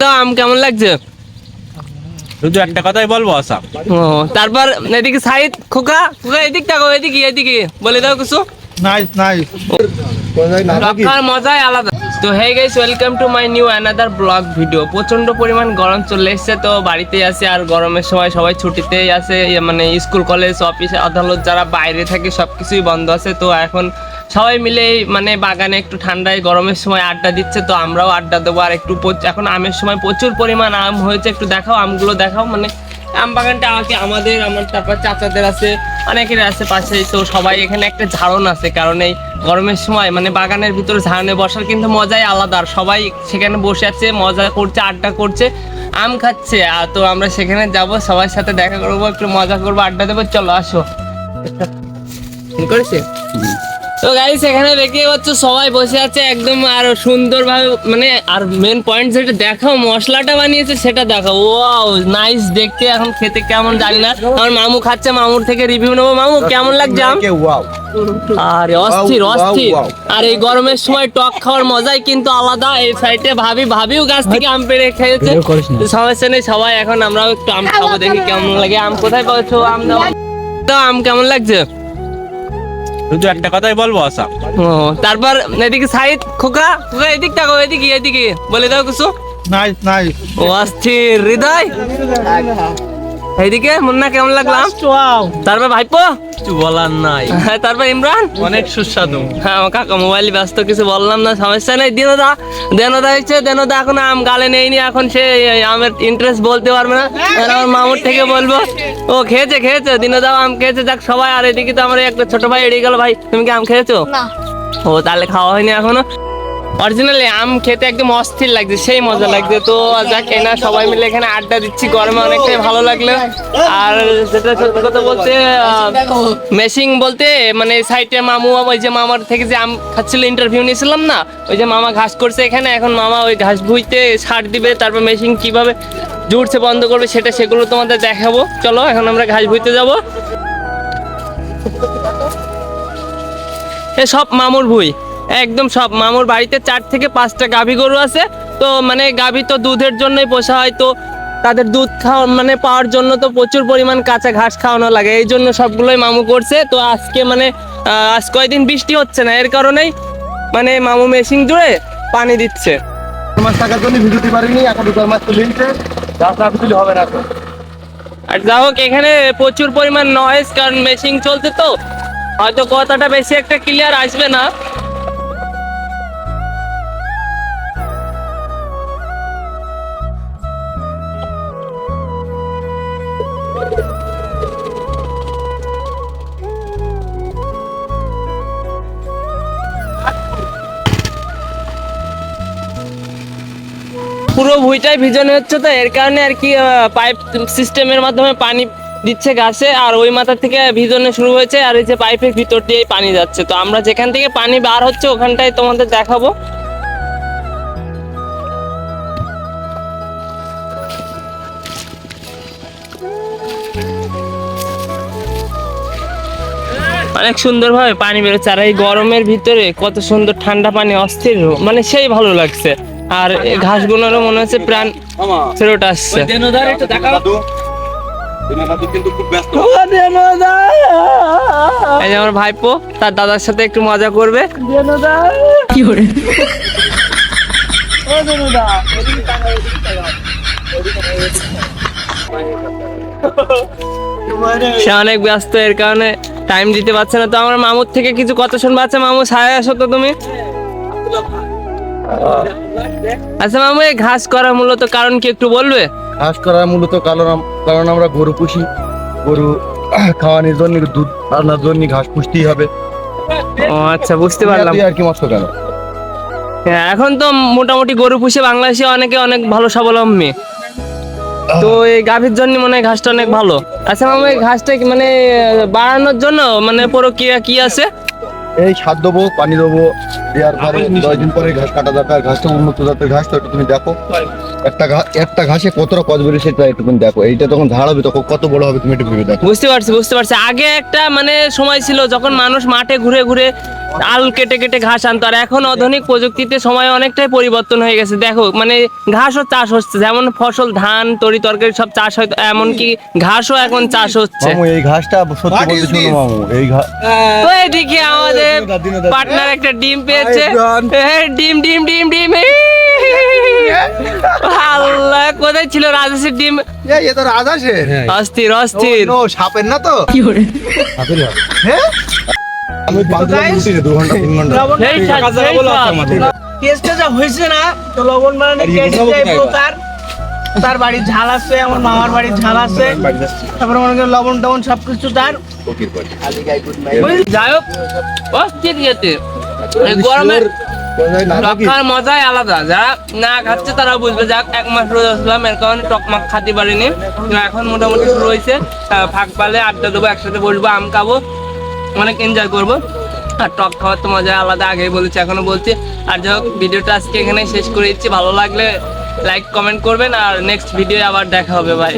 তো আম কেমন লাগছে? শুধু একটা কথাই বলব আসাম। ও তারপর এদিকে সাইদ খোকা খোকা এদিক তাকো এদিকে এদিকে বলে দাও কিছু। নাইস নাইস রক্ষার মজাই আলাদা। তো hey guys welcome to my new another blog video প্রচণ্ড পরিমাণ গরম চলে এসেছে তো বাড়িতেই আছে আর গরমের সময় সবাই ছুটিতেই আছে মানে স্কুল কলেজ অফিস আদালত যারা বাইরে থাকে সব কিছুই বন্ধ আছে। তো এখন সবাই মিলে মানে বাগানে একটু ঠান্ডায়, গরমের সময় আড্ডা দিচ্ছে, তো আমরাও আড্ডা দেবো আর একটু এখন আমের সময় প্রচুর পরিমাণ আম হয়েছে, একটু দেখাও, আমগুলো দেখাও মানে আম বাগানটা আমাকে আমাদের, আমার তারপর চাচাদের আছে, অনেকের আছে পাশে তো সবাই এখানে একটা ঝাড়ন আছে, কারণ এই গরমের সময় মানে বাগানের ভিতরে ঝাড়নে বসার কিন্তু মজাই আলাদা, আর সবাই সেখানে বসে আছে, মজা করছে, আড্ডা করছে, আম খাচ্ছে আর তো আমরা সেখানে যাব, সবার সাথে দেখা করব, একটু মজা করব, আড্ডা দেবো, চলো আসো। করেছে? তো গাইস এখানে দেখতে পাচ্ছ সবাই বসে আছে একদম আর সুন্দরভাবে মানে আর মেন পয়েন্ট যেটা দেখাও মশলাটা বানিয়েছে সেটা দেখাও। ওয়াও নাইস দেখতে এখন খেতে কেমন জানি না। আমার মামু খাচ্ছে মামুর থেকে রিভিউ নেব। মামু কেমন লাগছে আম? ওয়াও আরে অস্থির অস্থির। আর এই গরমের সময় টক খাওয়ার মজাই কিন্তু আলাদা। এই সাইডে ভাবি ভাবিও গাছ থেকে আম পেড়ে খেয়েছে। সমস্যা নেই সবাই এখন আমরাও একটু আম খাব দেখি কেমন লাগে। আম কোথায় পাচ্ছো? আম দাও। তো আম কেমন লাগছে? শুধু একটা কথাই বলব আসাম ও তারপর এদিকে সাইদ খোকা খোকা এদিক থাকো এদিকে এদিকে বলে দাও কিছু। নাই নাই ও অস্থির হৃদয়। এইদিকে মুন্না কেমন লাগলাম? তারপর ভাইপো? কিছু বলার নাই। হ্যাঁ, তারপর ইমরান? অনেক সুস্বাদু। হ্যাঁ আমার কাকা মোবাইল ব্যস্ত কিছু বললাম না সমস্যা নেই। দেনদা দেনদা হচ্ছে দেনদা এখন আম গালে নেইনি এখন সে আমের ইন্টারেস্ট বলতে পারবে না। আমার মামুর থেকে বলব। ও খেয়েছে খেয়েছে দিনদাও আম খেয়েছে। যাক সবাই আর এদিকে তো আমার একটা ছোট ভাই এড়িয়ে গেল। ভাই তুমি কি আম খেয়েছো? না। ও তাহলে খাওয়া হয়নি এখনও। অরিজিনালি আম খেতে একদম অস্থির লাগছে, সেই মজা লাগছে। তো যাক এনা সবাই মিলে এখানে আড্ডা দিচ্ছি, গরমে অনেকটাই ভালো লাগল। আর যেটা সত্যি কথা বলতে মেশিং বলতে মানে সাইডে মামু, ওই যে মামার থেকে যে আম খাচ্ছিল ইন্টারভিউ নিয়েছিলাম না, ওই যে মামা ঘাস করছে এখানে, এখন মামা ওই ঘাস ভুইতে সার দিবে, তারপর মেশিন কীভাবে জুড়ছে, বন্ধ করবে, সেটা সেগুলো তোমাদের দেখাবো। চলো, এখন আমরা ঘাস ভুইতে যাব। এ সব মামুর ভুই। একদম সব মামুর বাড়িতে চার থেকে পাঁচটা গাভী গরু আছে। তো মানে গাভী তো দুধের জন্যই পোষা হয় তো তাদের দুধ খাওয়া মানে পাওয়ার জন্য তো প্রচুর পরিমাণ কাঁচা ঘাস খাওয়ানো লাগে। এই জন্য সবগুলোই মামু করছে। তো আজকে মানে আজ কয়দিন বৃষ্টি হচ্ছে না এর কারণেই মানে মামু মেশিন জুড়ে পানি দিচ্ছে। মাছ টাকার জন্য ভিডিওটি পারিনি এখন মাছ তুলে নিচ্ছে গাছ না হবে না তো আর যা হোক এখানে প্রচুর পরিমাণ নয়েজ কারণ মেশিন চলছে তো। হয়তো কথাটা বেশি একটা ক্লিয়ার আসবে না। পুরো ভুইটাই ভিজানো হচ্ছে তো, এর কারণে আর কি পাইপ সিস্টেমের মাধ্যমে পানি দিচ্ছে গাছে, আর ওই মাথা থেকে ভিজনে শুরু হয়েছে, আর এই যে পাইপের ভিতর দিয়ে পানি যাচ্ছে। তো আমরা যেখান থেকে পানি বার হচ্ছে ওখানটায় তোমাদের দেখাবো। অনেক সুন্দরভাবে পানি বেরোচ্ছে, আর এই গরমের ভিতরে কত সুন্দর ঠান্ডা পানি, অস্থির মানে সেই ভালো লাগছে। আর এই ঘাসগুলোরও মনে হচ্ছে প্রাণ ফেরত আসছে। কিন্তু খুব ব্যস্ত। এই যে আমার ভাইপো তার দাদার সাথে একটু মজা করবে। সে অনেক ব্যস্ত এর কারণে টাইম দিতে পারছে না। তো আমার মামুর থেকে কিছু কথা শুনবা? আছে মামু ছায় আসো তো তুমি। আচ্ছা মামু এই ঘাস করা মূলত কারণ কি একটু বলবে? ঘাস করার মূলত কারণ কারণ আমরা গরু পুষি। গরু খাওয়ানোর জন্য দুধ আনার জন্য ঘাস পুষতেই হবে। ও আচ্ছা বুঝতে পারলাম। আর কি মস্ত কেন? হ্যাঁ এখন তো মোটামুটি গরু পুষে বাংলাদেশে অনেকে অনেক ভালো স্বাবলম্বী। তো এই গাভীর জন্য মনে হয় ঘাসটা অনেক ভালো। আচ্ছা মামু এই ঘাসটা মানে বাড়ানোর জন্য মানে প্রক্রিয়া কি আছে? এই সার দেবো পানি দেবো দেওয়ার পরে দশ দিন পরে ঘাস কাটা দরকার ঘাসটা উন্নত জাতের ঘাস তো একটু তুমি দেখো। একটা ঘা- একটা ঘাসে কতটা কত বেরোছে সেটা একটু তুমি দেখো। এইটা তখন ঝাড় হবে তখন কত বড় হবে তুমি একটু ভেবে দেখো। বুঝতে পারছি বুঝতে পারছি। আগে একটা মানে সময় ছিল যখন মানুষ মাঠে ঘুরে ঘুরে আল কেটে কেটে ঘাস আনতো আর এখন আধুনিক প্রযুক্তিতে সময় অনেকটাই পরিবর্তন হয়ে গেছে। দেখো মানে ঘাসও চাষ হচ্ছে যেমন ফসল ধান তরি তরকারি সব চাষ হয় এমনকি ঘাসও এখন চাষ হচ্ছে। মামু এই ঘাসটা সত্যি বলতে শুনো মামু এই ঘাস তো এদিকে আমাদের পার্টনার একটা ডিম পেয়েছে। এই ডিম ডিম ডিম ডিম। আল্লাহ কোথায় ছিল রাজেশের ডিম? এ তো রাজাসের অস্থির অস্থির। নো সাপের না তো? আমি বান্ধব দু ঘণ্টা তিন ঘণ্টা। যা হয়েছে না তো লবণ তার। তার বাড়ির ঝাল আছে আমার মামার বাড়ির ঝাল আছে। তারপরে মনে করেন লবণ টবণ সবকিছু তার। যাই হোক অস্থির যেতে মজাই আলাদা। যারা না খাচ্ছে তারা বুঝবে। যাক এক মাস রোজ আসলাম এর কারণে টকমাক খাতে পারিনি। এখন মোটামুটি শুরু হয়েছে। ফাঁক পালে আড্ডা দেবো একসাথে বসবো আম খাব। অনেক এনজয় করব। আর টক খাওয়ার তো মজা আলাদা, আগেই বলেছি, এখনও বলছি। আর যাই হোক, ভিডিওটা আজকে এখানে শেষ করে দিচ্ছি। ভালো লাগলে লাইক কমেন্ট করবেন, আর নেক্সট ভিডিও আবার দেখা হবে ভাই